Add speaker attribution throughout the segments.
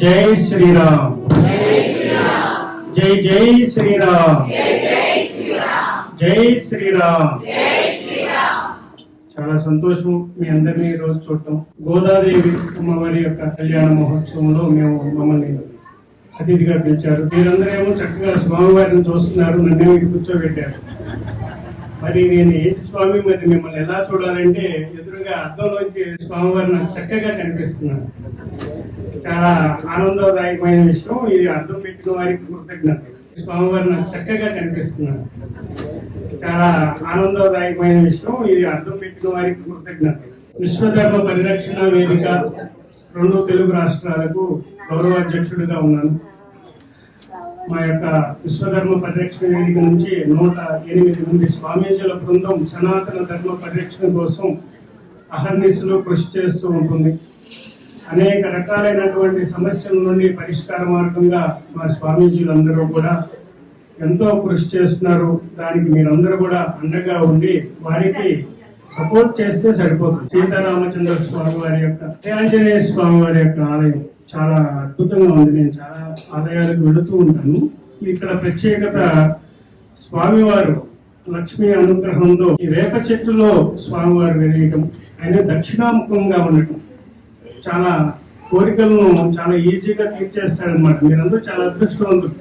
Speaker 1: జై శ్రీరామ్. జై జై శ్రీరామ్. జై శ్రీరామ్. చాలా సంతోషం మీ అందరినీ ఈరోజు రోజు చూడటం. గోదాదేవి అమ్మవారి యొక్క కళ్యాణ మహోత్సవంలో మేము మమ్మల్ని అతిథిగా పిలిచారు. మీరందరేమో చక్కగా స్వామివారిని చూస్తున్నారు నన్ను మీరు కూర్చోబెట్టారు. మరి నేను ఏ స్వామి మరి మిమ్మల్ని ఎలా చూడాలంటే ఎదురుగా అర్థంలోంచి స్వామివారు నాకు చక్కగా కనిపిస్తున్నారు. చాలా ఆనందదాయకమైన విషయం. ఇది అర్థం పెట్టిన వారికి కృతజ్ఞత స్వామివారు నాకు చక్కగా కనిపిస్తున్నారు. చాలా ఆనందదాయకమైన విషయం. ఇది అర్థం పెట్టిన వారికి కృతజ్ఞత. విశ్వధర్మ పరిరక్షణ వేదిక రెండు తెలుగు రాష్ట్రాలకు గౌరవ అధ్యక్షుడిగా ఉన్నాను. మా యొక్క విశ్వధర్మ పరిరక్షణ వేదిక నుంచి నూట ఎనిమిది మంది స్వామీజీల బృందం సనాతన ధర్మ పరిరక్షణ కోసం అహర్నిశలు కృషి చేస్తూ ఉంటుంది. అనేక రకాలైనటువంటి సమస్యల నుండి పరిష్కార మార్గంగా మా స్వామీజీలందరూ కూడా ఎంతో కృషి చేస్తున్నారు. దానికి మీరందరూ కూడా అండగా ఉండి వారికి సపోర్ట్ చేస్తే సరిపోతుంది. సీతారామచంద్ర స్వామి వారి యొక్క ఆంజనేయ స్వామి వారి యొక్క ఆలయం చాలా అద్భుతంగా ఉంది. నేను చాలా ఆలయాలకు వెళుతూ ఉంటాను. ఇక్కడ ప్రత్యేకత స్వామివారు లక్ష్మీ అనుగ్రహంతో ఈ వేప చెట్టులో స్వామివారు వెలియటం ఆయన దక్షిణాముఖంగా ఉండటం. చాలా కోరికలను చాలా ఈజీగా తీర్చేస్తాడనమాట మీరందరూ చాలా అదృష్టవంతులు.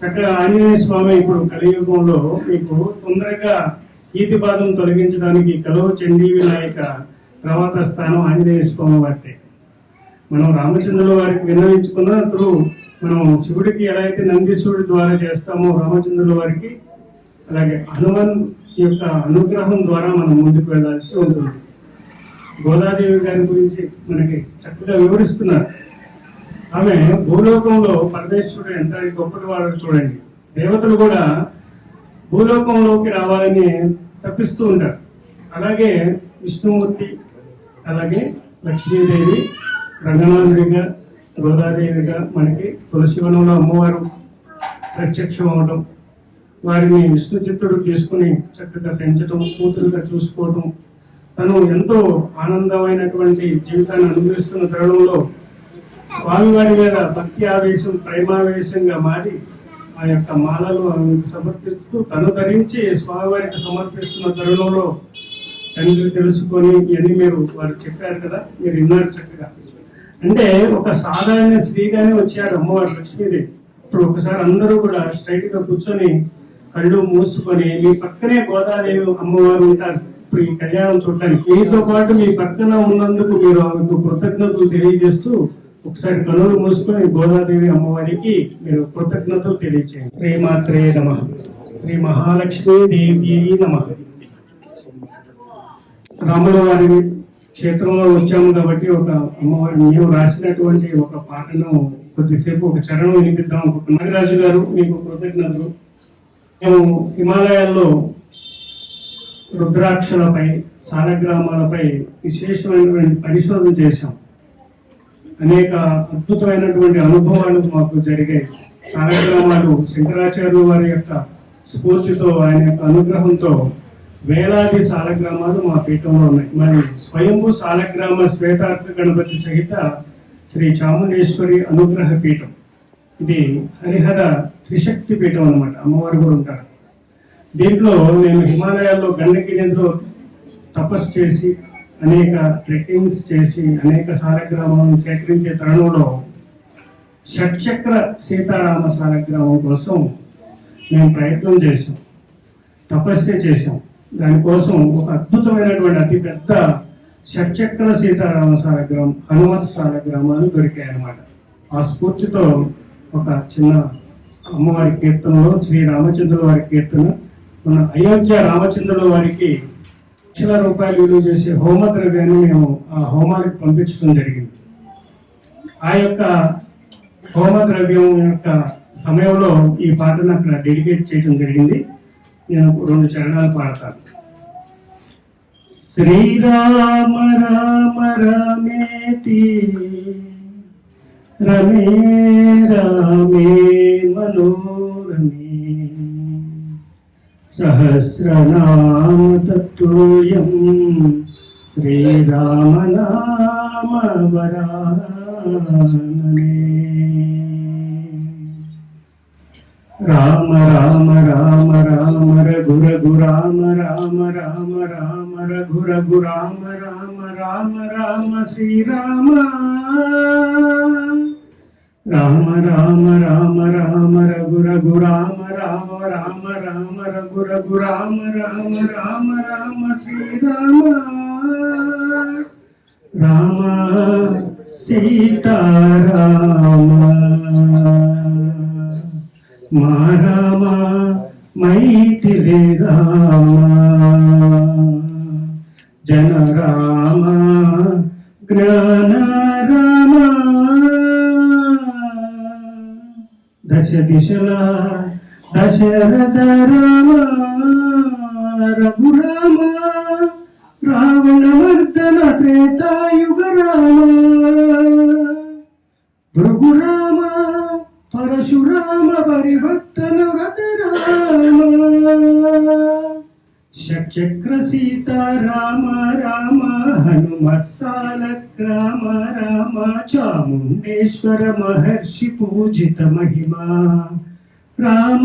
Speaker 1: చక్కగా ఆంజనేయ స్వామి ఇప్పుడు కలియుగంలో మీకు తొందరగా ఈతి బాధను తొలగించడానికి కలవ చండీ వినాయక ప్రవాత స్థానం ఆంజనేయ స్వామి వారి మనం రామచంద్రుల వారికి విన్నవించుకున్నప్పుడు మనం శివుడికి ఎలా అయితే నందీశ్వరుడి ద్వారా చేస్తామో రామచంద్రుల వారికి అలాగే హనుమాన్ యొక్క అనుగ్రహం ద్వారా మనం ముందుకు వెళ్ళాల్సి ఉంటుంది. గోదాదేవి గారి గురించి మనకి చక్కగా వివరిస్తున్నారు. ఆమె భూలోకంలో పరమేశ్వరుడు ఎంత గొప్పటి వాడు చూడండి. దేవతలు కూడా భూలోకంలోకి రావాలని తప్పిస్తూ ఉంటారు. అలాగే విష్ణుమూర్తి అలాగే లక్ష్మీదేవి రంగనాథుడిగా గోదాదేవిగా మనకి తులసివనంలో అమ్మవారు ప్రత్యక్షం అవడం వారిని విష్ణు చిత్తుడు తీసుకుని చక్కగా పెంచడం కూతురుగా చూసుకోవడం తను ఎంతో ఆనందమైనటువంటి జీవితాన్ని అనుభవిస్తున్న తరుణంలో స్వామివారి మీద భక్తి ఆవేశం ప్రేమావేశంగా మారి ఆ యొక్క మాలలు ఆమెకు సమర్పిస్తూ తను ధరించి స్వామివారికి సమర్పిస్తున్న తరుణంలో తండ్రి తెలుసుకొని ఇవన్నీ మీరు వారు చెప్పారు కదా మీరు విన్నారు చక్కగా. అంటే ఒక సాధారణ స్త్రీగానే వచ్చారు అమ్మవారు లక్ష్మీదేవి. ఇప్పుడు ఒకసారి అందరూ కూడా స్ట్రైట్గా కూర్చొని కళ్ళు మూసుకొని మీ పక్కనే గోదాదేవి అమ్మవారు ఉంటారు. ఇప్పుడు ఈ కళ్యాణం చూడటానికి. మీతో పాటు మీ పక్కన ఉన్నందుకు మీరు ఆమెకు కృతజ్ఞతలు తెలియజేస్తూ ఒకసారి కనులు మూసుకొని గోదాదేవి అమ్మవారికి మీరు కృతజ్ఞతలు తెలియజేయండి శ్రీమాత్రే నమ. శ్రీ మహాలక్ష్మీ దేవి నమ. రాముల వారి క్షేత్రంలో వచ్చాము కాబట్టి ఒక అమ్మవారి మేము రాసినటువంటి ఒక పాటను కొద్దిసేపు ఒక చరణం వినిపిద్దాం అనుకుంటున్నాం నాగరాజు గారు మీకు కృతజ్ఞతలు. మేము హిమాలయాల్లో రుద్రాక్షలపై సాలగ్రామాలపై విశేషమైనటువంటి పరిశోధన చేశాం. అనేక అద్భుతమైనటువంటి అనుభవాలు మాకు జరిగాయి. సాలగ్రామాలు శంకరాచార్యులు వారి యొక్క స్ఫూర్తితో ఆయన యొక్క అనుగ్రహంతో వేలాది సాలగ్రామాలు మా పీఠంలో ఉన్నాయి. మరి స్వయంభూ సాలగ్రామ శ్వేతార్థ గణపతి సహిత శ్రీ చాముండేశ్వరి అనుగ్రహ పీఠం. ఇది హరిహర త్రిశక్తి పీఠం అన్నమాట. అమ్మవారు కూడా ఉంటారు. దీంట్లో నేను హిమాలయాల్లో గండకిరిలో తపస్సు చేసి అనేక ట్రెక్కింగ్స్ చేసి అనేక సారగ్రామాలను సేకరించే తరుణంలో షట్చక్ర సీతారామ సారగ్రామం కోసం మేము ప్రయత్నం చేసాం తపస్య చేసాం దానికోసం ఒక అద్భుతమైనటువంటి అతిపెద్ద షట్చక్ర సీతారామ సారగ్రామం హనుమత్ సారగ్రామాలు దొరికాయి అన్నమాట ఆ స్ఫూర్తితో ఒక చిన్న అమ్మవారి కీర్తనలో శ్రీ రామచంద్రుల వారి కీర్తన మన అయోధ్య రామచంద్రుడు వారికి లక్షల రూపాయలు విలువ చేసే హోమ ద్రవ్యాన్ని మేము ఆ హోమానికి పంపించడం జరిగింది. ఆ యొక్క హోమ ద్రవ్యం యొక్క సమయంలో ఈ పాటను అక్కడ డెడికేట్ చేయడం జరిగింది. నేను రెండు చరణాలు పాడతాను. శ్రీరామ రామ రమేతి రమే రామే మనోరమే. सहस्रनामतत्तोऽयम् श्रीरामनामवरानने राम राम राम राम रघु रघु राम राम राम राम रघु रघु राम राम राम राम श्रीराम రామ రామ రామ రామ రఘు రఘు రామ రామ రామ రామ రఘు రఘు రామ రామ రామ రామ శ్రీరామ రామ సీతారామ. మా రామ మైథిలి రామ. జన దశ దిశల దశరథ రామ రఘురామ రావణ వర్ధన త్రేతాయుగ రామ భృగురామ పరశురామ పరివర్తన వ్రత రామ షట్చక్ర సీతారామ రామ హనుమత్సాలక్ రామ రామ చాముండేశ్వర మహర్షి పూజిత మహిమా. రామ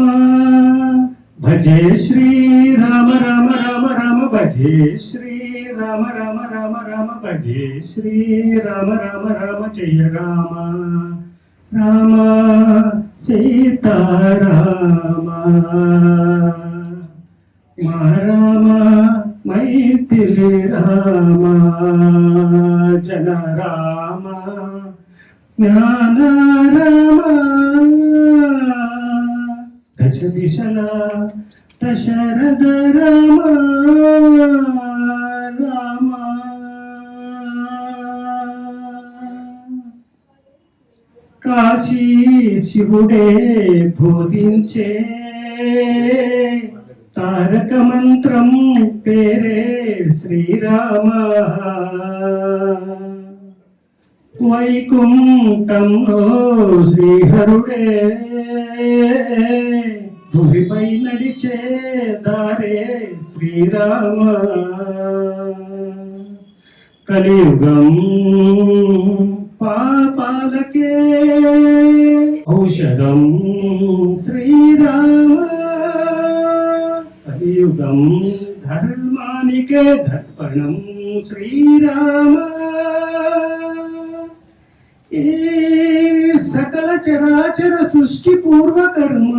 Speaker 1: భజే శ్రీ రామ రామ రామ రామ భజే శ్రీ రామ రామ రామ రామ భజే శ్రీ రామ రామ రామ జయ రామ. రామ సీతారామ. మా రామ మైత్రి రామ జన రామ జ్ఞాన రామ దశ దిశల దశరథ రామ రామ. కాశీ శివుడే బోధించే తారక మంత్రం పేరే శ్రీరామ. వైకుంఠంలో శ్రీహరుడే. భూమిపై నడిచే దారే శ్రీరామ. కలియుగం పాపాలకే ఔషధం శ్రీరామ. కలియుగం ధర్మానికే దర్పణం శ్రీరామ. ఏ సకల చరాచర సృష్టి పూర్వకర్మ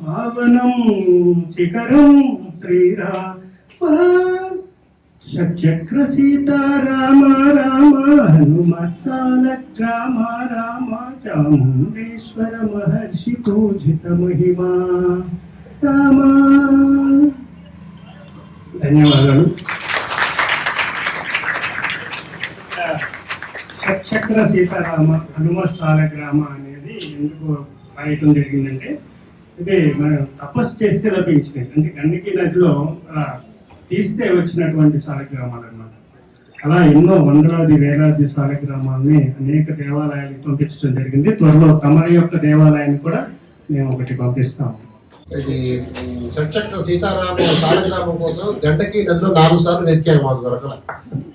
Speaker 1: పావనం శిఖరం శ్రీరామ. షట్చక్ర సీతారామ రామ హనుమత్సాల రామ రామ చాముండేశ్వర మహర్షి పూజిత మహిమా. ధన్యవాదాలు. షట్చక్ర సీతారామ హనుమత్సాల గ్రామ అనేది ఎందుకు రాయటం జరిగిందంటే ఇది మనం తపస్సు చేస్తే లభించినాయి అంటే గండకి నదిలో తీస్తే వచ్చినటువంటి సాలగ్రామాలు అన్నమాట. అలా ఎన్నో వందలాది వేలాది సాలగ్రామాలని అనేక దేవాలయాలకు పంపించడం జరిగింది. త్వరలో తమరి యొక్క దేవాలయాన్ని కూడా మేము ఒకటి పంపిస్తాము.
Speaker 2: ఇది షట్చక్ర సీతారామ సాలగ్రామం కోసం గంటకి నదిలో నాలుగు సార్లు వెతికారు మాకు దొరకల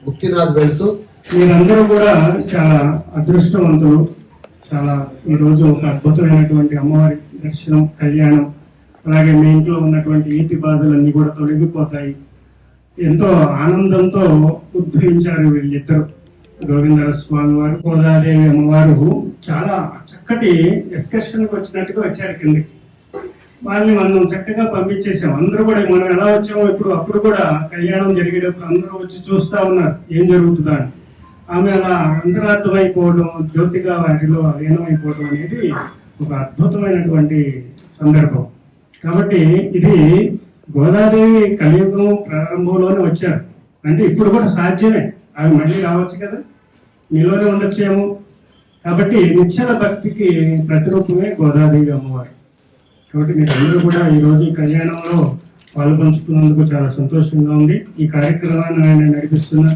Speaker 2: ముక్తినాథ్ వెళ్తూ
Speaker 1: మీరందరూ కూడా చాలా అదృష్టవంతులు. చాలా ఈ రోజు ఒక అద్భుతమైనటువంటి అమ్మవారి దర్శనం కళ్యాణం అలాగే మీ ఇంట్లో ఉన్నటువంటి ఈతి బాధలన్నీ కూడా తొలగిపోతాయి. ఎంతో ఆనందంతో ఉద్భవించారు వీళ్ళిద్దరు. గోవిందర స్వామి వారు గోదాదేవి అమ్మవారు చాలా చక్కటి ఎక్స్కర్షన్కి వచ్చినట్టుగా వచ్చారు కిందకి. వాళ్ళని మనం చక్కగా పంపించేసాం అందరూ కూడా మనం ఎలా వచ్చామో ఇప్పుడు అప్పుడు కూడా కళ్యాణం జరిగేటప్పుడు అందరూ వచ్చి చూస్తా ఉన్నారు ఏం జరుగుతుందని. అని ఆమె అలా అంతరార్థమైపోవడం జ్యోతిగా వాటిలో లీనమైపోవడం అనేది ఒక అద్భుతమైనటువంటి సందర్భం. కాబట్టి ఇది గోదాదేవి కలియుగం ప్రారంభంలోనే వచ్చారు. అంటే ఇప్పుడు కూడా సాధ్యమే. అవి మళ్ళీ రావచ్చు కదా. మీలోనే ఉండొచ్చేమో. కాబట్టి నిశ్చల భక్తికి ప్రతిరూపమే గోదాదేవి అమ్మవారు. కాబట్టి మీరు అందరూ కూడా ఈ రోజు ఈ కళ్యాణంలో పాల్పంచుకున్నందుకు చాలా సంతోషంగా ఉంది. ఈ కార్యక్రమాన్ని ఆయన నడిపిస్తున్న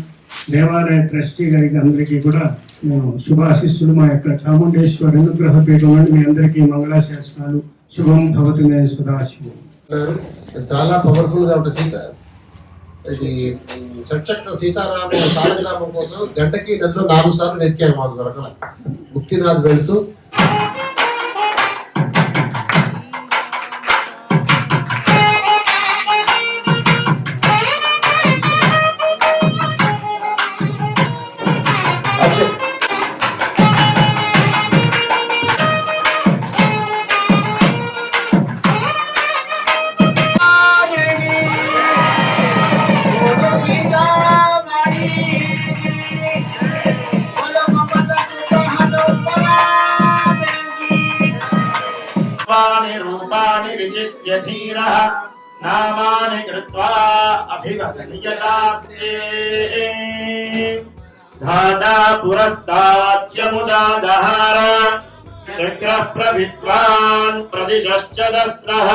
Speaker 1: దేవాలయ ట్రస్టీ గారికి అందరికీ కూడా నేను శుభాశిస్సులు. మా యొక్క చాముండేశ్వరి అనుగ్రహ పీఠం అని మీ అందరికీ మంగళాశాసనాలు. శుభం భవతి నేను సదాశివం.
Speaker 2: చాలా పవర్ఫుల్గా ఉంటుంది. సీత ఇది షట్చక్ర సీతారామ సాలగ్రామం కోసం గంటకి నదిలో నాలుగు సార్లు వెతికారు మాకు దొరకల. ముక్తినాథ్ వెళ్తూ
Speaker 3: రూపాణి విజిత్య ధీరः నామాని కృత్వా అభివదన్యదాస్తే ధాతా పురస్తాద్యముదాదహార శక్రః ప్రవిద్వాన్ ప్రదిశశ్చ దస్రః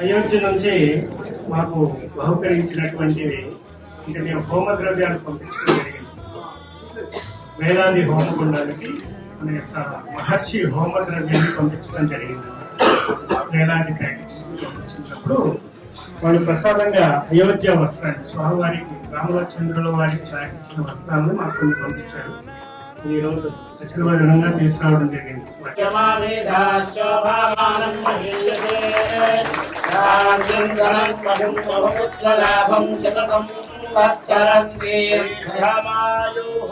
Speaker 1: అయోధ్య నుంచి మాకు బహుకరించినటువంటివి ఇక మేము హోమ ద్రవ్యాలు పంపించడం జరిగింది వేలాది హోమకుండానికి మన యొక్క మహర్షి హోమ ద్రవ్యాన్ని పంపించడం జరిగింది. వేలాది ప్యాకెట్స్ పంపించినప్పుడు వాళ్ళు ప్రసాదంగా అయోధ్య వస్త్రాన్ని స్వామివారికి రామచంద్రుల వారికి రాయించిన వస్త్రాలను మాకు కొన్ని పంపించారు. ఈ రోజు ఆశీర్వాదనంగా తీసుకురావడం జరిగింది.
Speaker 3: యమావేదాశోభామానం మహీయతే రాజ్యంగరం బహుం బహుపుత్రలాభం శత సంవత్సరం దీర్ఘమాయుః